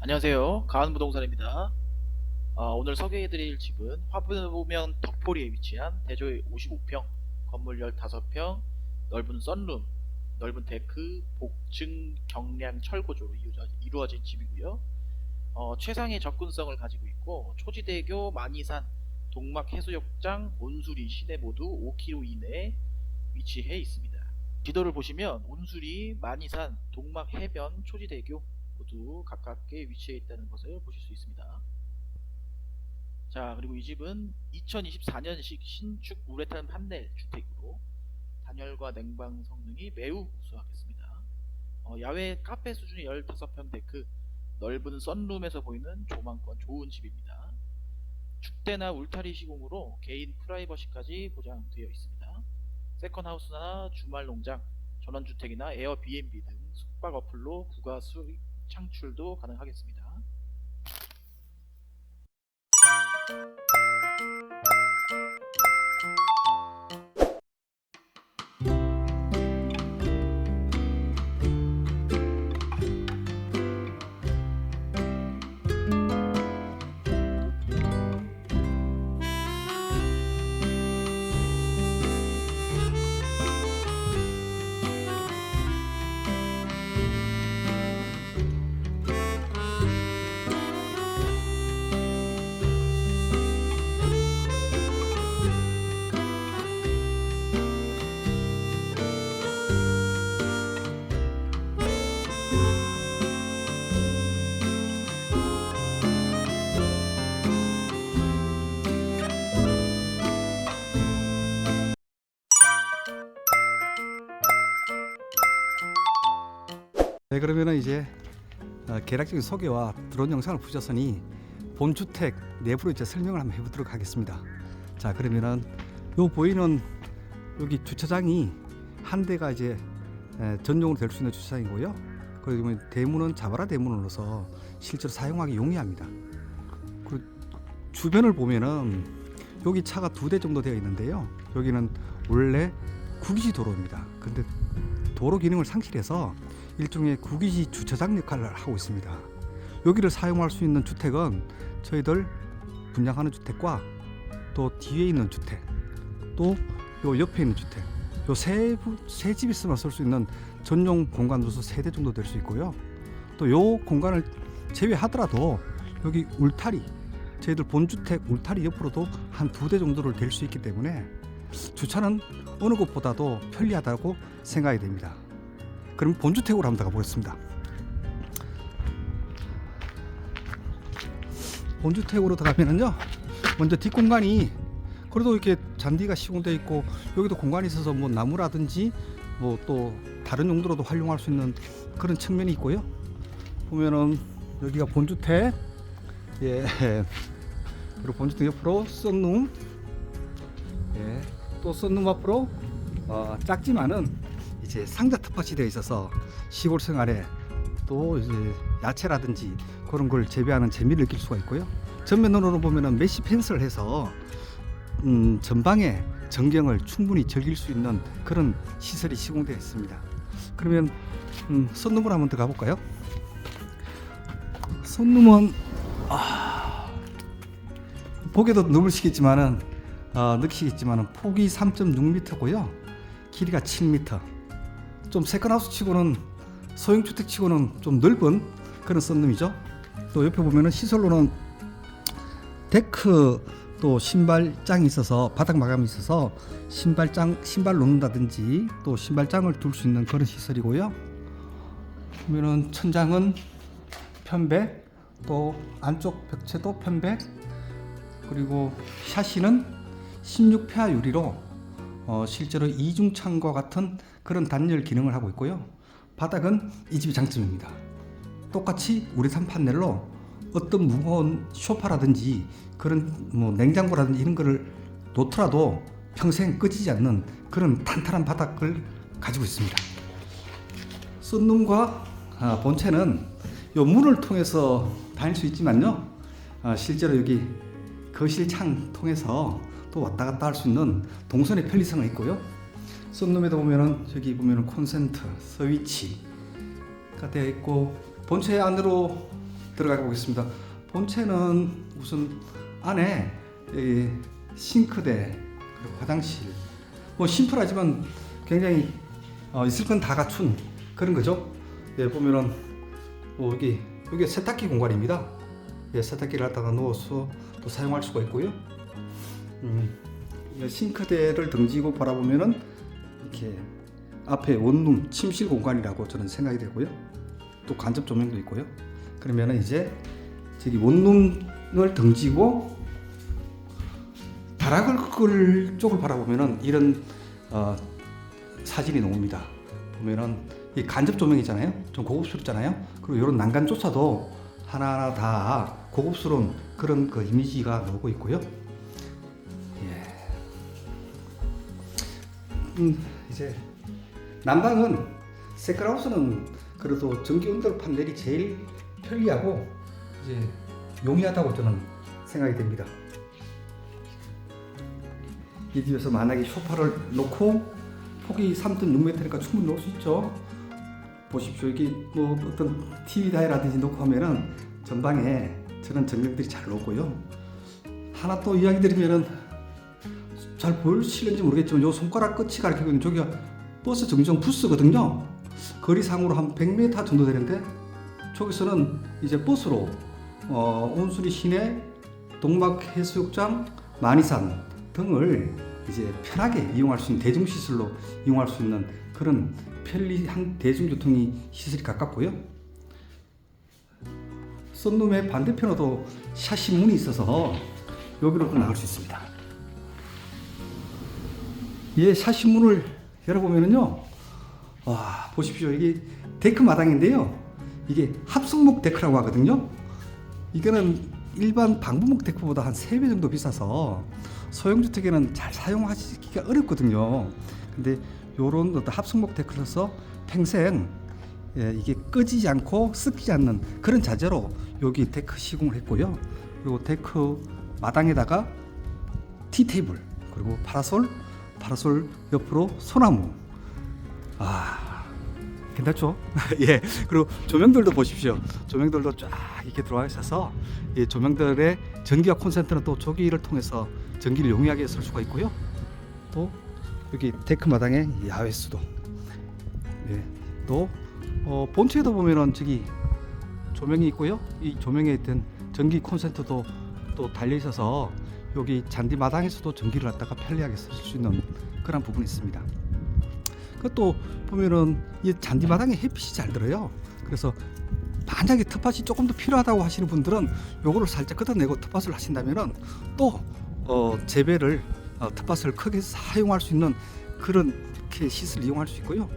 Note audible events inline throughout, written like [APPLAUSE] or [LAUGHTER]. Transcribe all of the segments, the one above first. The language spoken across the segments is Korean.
안녕하세요. 가은부동산입니다. 아, 오늘 소개해드릴 집은 화보면 덕포리에 위치한 대조 55평, 건물 15평, 넓은 썬룸, 넓은 데크, 복층, 경량 이루어져- 이루어진 집이고요. 어, 최상의 접근성을 가지고 있고 초지대교, 만이산, 동막 해수욕장, 온수리 시내 모두 5km 이내에 위치해 있습니다. 지도를 보시면 온수리, 만이산, 동막 해변, 초지대교 모두 가깝게 위치해 있다는 것을 보실 수 있습니다. 자, 그리고 이 집은 2024년식 신축 우레탄 판넬 주택으로 단열과 냉방 성능이 매우 우수하겠습니다. 어, 야외 카페 수준의 15평 데크, 넓은 썬룸에서 보이는 조망권 좋은 집입니다. 축대나 울타리 시공으로 개인 프라이버시까지 보장되어 있습니다. 세컨하우스나 주말 농장, 전원주택이나 에어비앤비 등 숙박 어플로 부가 수익 창출도 가능하겠습니다. 네, 그러면은 이제 어, 계략적인 소개와 드론 영상을 보셨으니 본 주택 내부로 이제 설명을 한번 해보도록 하겠습니다. 자, 그러면은 요 보이는 여기 주차장이 한 대가 이제 에, 전용으로 될 수 있는 주차장이고요. 그리고 대문은 자바라 대문으로서 실제로 사용하기 용이합니다. 그리고 주변을 보면은 여기 차가 두 대 정도 되어 있는데요. 여기는 원래 국유지 도로입니다. 근데 도로 기능을 상실해서 일종의 국유지 주차장 역할을 하고 있습니다. 여기를 사용할 수 있는 주택은 저희들 분양하는 주택과 또 뒤에 있는 주택, 또 요 옆에 있는 주택, 요세세 집 있으면 쓸수 있는 전용 공간으로서 세 대 정도 될 수 있고요. 또 요 공간을 제외하더라도 여기 울타리, 저희들 본주택 울타리 옆으로도 한 두 대 정도를 될수 있기 때문에 주차는 어느 곳보다도 편리하다고 생각이 됩니다. 그럼 본주택으로 한번 들어가 보겠습니다. 본주택으로 들어가면은요, 먼저 뒷공간이 그래도 이렇게 잔디가 시공되어 있고 여기도 공간이 있어서 뭐 나무라든지 뭐 또 다른 용도로도 활용할 수 있는 그런 측면이 있고요. 보면은 여기가 본주택, 예, 그리고 본주택 옆으로 썬룸, 예, 또 썬룸 앞으로 어, 작지만은 이제 상자 텃밭이 되어 있어서 시골 생활에 또 이제 야채라든지 그런 걸 재배하는 재미를 느낄 수가 있고요. 전면으로 보면은 메시 펜스를 해서 음, 전방에 전경을 충분히 즐길 수 있는 그런 시설이 시공되어 있습니다. 그러면 음, 선룸으로 한번 들어가 볼까요? 선룸은 아, 보기도 넘으시겠지만은 어, 느끼시겠지만은 폭이 3.6m고요. 길이가 7m. 좀 세컨하우스 치고는 소형 주택 치고는 좀 넓은 그런 썬룸이죠. 또 옆에 보면은 시설로는 데크 또 신발장이 있어서 바닥 마감이 있어서 신발장 신발 놓는다든지 또 신발장을 둘 수 있는 그런 시설이고요. 보면은 천장은 편백 또 안쪽 벽체도 편백 그리고 샤시는 16폐하 유리로 어, 실제로 이중창과 같은 그런 단열 기능을 하고 있고요. 바닥은 이 집의 장점입니다. 똑같이 우레탄 판넬로 어떤 무거운 소파라든지 그런 뭐 냉장고라든지 이런 거를 놓더라도 평생 꺼지지 않는 그런 탄탄한 바닥을 가지고 있습니다. 썬룸과 아, 본체는 요 문을 통해서 다닐 수 있지만요. 아, 실제로 여기 거실 창 통해서 또 왔다 갔다 할 수 있는 동선의 편리성이 있고요. 썬룸에도 보면은 여기 보면은 콘센트, 스위치가 되어 있고 본체 안으로 들어가 보겠습니다. 본체는 우선 안에 이 싱크대 그리고 화장실 뭐 심플하지만 굉장히 어, 있을 건 다 갖춘 그런 거죠. 예, 보면은 뭐 여기 여기 세탁기 공간입니다. 예, 세탁기를 갖다가 넣어서 또 사용할 수가 있고요. 음, 이 싱크대를 등지고 바라보면은 이렇게 앞에 원룸 침실 공간이라고 저는 생각이 되고요. 또 간접 조명도 있고요. 그러면은 이제 저기 원룸을 등지고 다락을 쪽을 바라보면은 이런 어, 사진이 나옵니다. 보면은 이 간접 조명이잖아요. 좀 고급스럽잖아요. 그리고 이런 난간조차도 하나하나 다 고급스러운 그런 그 이미지가 나오고 있고요. 음, 이제 난방은 세크라우스는 그래도 전기 온도 판넬이 제일 편리하고 이제 용이하다고 저는 생각이 됩니다. 이 뒤에서 만약에 소파를 놓고 폭이 3.6m니까 충분히 놓을 수 있죠. 보십시오. 여기 뭐 어떤 TV 다이라든지 놓고 하면은 전방에 저런 전경들이 잘 나오고요. 하나 또 이야기 드리면은 잘 보이실는지 모르겠지만 요 손가락 끝이 가리키고 있는 저기가 버스 정정 부스거든요. 거리상으로 한 100m 정도 되는데 저기서는 이제 버스로 어, 온수리 시내, 동막 해수욕장, 만이산 등을 이제 편하게 이용할 수 있는 대중시설로 이용할 수 있는 그런 편리한 대중교통이 시설이 가깝고요. 썬룸의 반대편으로도 샤시 문이 있어서 여기로도 나갈 수 있습니다. 예, 샤시 문을 열어보면은요, 와 보십시오 이게 데크 마당인데요. 이게 합성목 데크라고 하거든요. 이거는 일반 방부목 데크보다 한 3배 정도 비싸서 소형주택에는 잘 사용하기가 어렵거든요. 근데 요런 어떤 합성목 데크로서 평생 예, 이게 꺼지지 않고 습지 않는 그런 자재로 여기 데크 시공을 했고요. 그리고 데크 마당에다가 티 테이블 그리고 파라솔 파라솔 옆으로 소나무. 아 괜찮죠? [LAUGHS] 예. 그리고 조명들도 보십시오. 조명들도 쫙 이렇게 들어와 있어서 이 조명들의 전기와 콘센트는 또 조기를 통해서 전기를 용이하게 쓸 수가 있고요. 또 여기 데크 마당에 야외 수도. 예, 또 어, 본체에도 보면은 저기 조명이 있고요. 이 조명에 있던 전기 콘센트도 또 달려 있어서 여기 잔디 마당에서도 전기를 갖다가 편리하게 쓸 수 있는 그런 부분이 있습니다. 그것도 보면은 이 잔디 마당에 햇빛이 잘 들어요. 그래서 만약에 텃밭이 조금 더 필요하다고 하시는 분들은 요거를 살짝 걷어내고 텃밭을 하신다면은 또 어, 재배를 어, 텃밭을 크게 사용할 수 있는 그런 이렇게 시설을 이용할 수 있고요.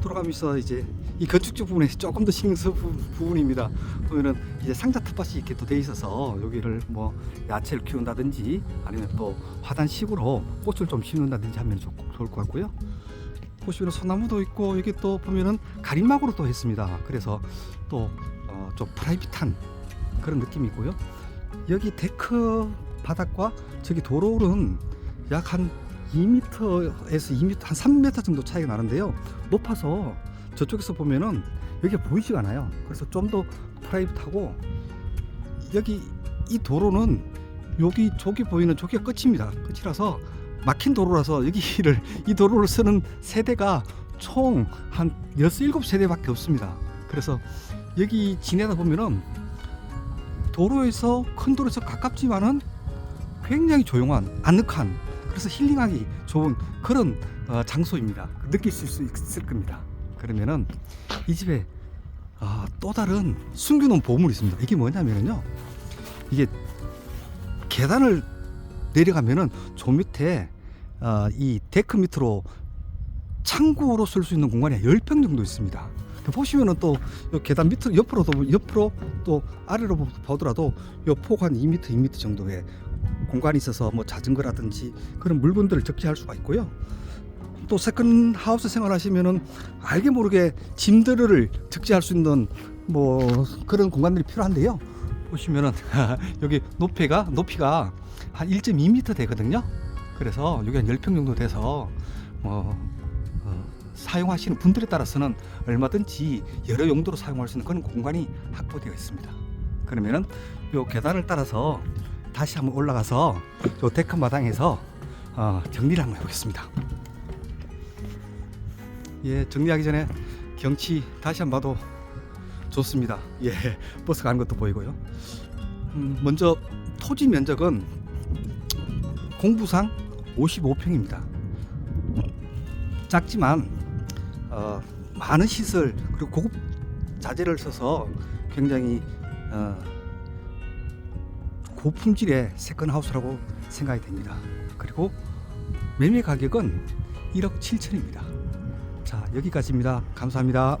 돌아가면서 이제 이 건축적 부분에 [LAUGHS] 조금 더 신경 쓸 부- 부분입니다. 보면은 이제 상자 텃밭이 이렇게 또 돼 있어서 여기를 뭐 야채를 키운다든지 아니면 또 화단식으로 꽃을 좀 심는다든지 하면 좋, 좋을 것 같고요. 보시면 소나무도 있고 여기 또 보면은 가림막으로 또 했습니다. 그래서 또 어, 좀 프라이빗한 그런 느낌이 있고요. 여기 데크 바닥과 저기 도로는 약한 2m에서 2m 한 3m 정도 차이가 나는데요. 높아서 저쪽에서 보면은 여기가 보이지가 않아요. 그래서 좀 더 프라이빗하고 여기 이 도로는 여기 저기 보이는 저기가 끝입니다. 끝이라서 막힌 도로라서 여기를 [LAUGHS] 이 도로를 쓰는 세대가 총한 6, 7세대밖에 없습니다. 그래서 여기 지내다 보면은 도로에서 큰 도로에서 가깝지만은 굉장히 조용한 아늑한 그래서 힐링하기 좋은 그런 어, 장소입니다. 느낄 수 있을 겁니다. 그러면은 이 집에 아, 또 다른 숨겨놓은 보물이 있습니다. 이게 뭐냐면요, 이게 계단을 내려가면은 저 밑에 아, 이 데크 밑으로 창고로 쓸 수 있는 공간이 10평 정도 있습니다. 보시면은 또요 계단 밑으로 옆으로도 옆으로 또 아래로 보더라도 요폭한 2m, 2m 정도의 공간이 있어서 뭐 자전거라든지 그런 물건들을 적재할 수가 있고요. 또 세컨 하우스 생활하시면은 알게 모르게 짐들을 적재할 수 있는 뭐 그런 공간들이 필요한데요. 보시면은 [LAUGHS] 여기 높이가 높이가 한 1.2m 되거든요. 그래서 여기 한 10평 정도 돼서 뭐 사용하시는 분들에 따라서는 얼마든지 여러 용도로 사용할 수 있는 그런 공간이 확보되어 있습니다. 그러면은 요 계단을 따라서 다시 한번 올라가서 요 데크 마당에서 어, 정리를 한번 해보겠습니다. 예, 정리하기 전에 경치 다시 한 번 봐도 좋습니다. 예, 버스 가는 것도 보이고요. 음, 먼저 토지 면적은 공부상 55평입니다. 작지만 어, 많은 시설 그리고 고급 자재를 써서 굉장히 어, 고품질의 세컨 하우스라고 생각이 됩니다. 그리고 매매 가격은 1억 7천입니다. 자 여기까지입니다. 감사합니다.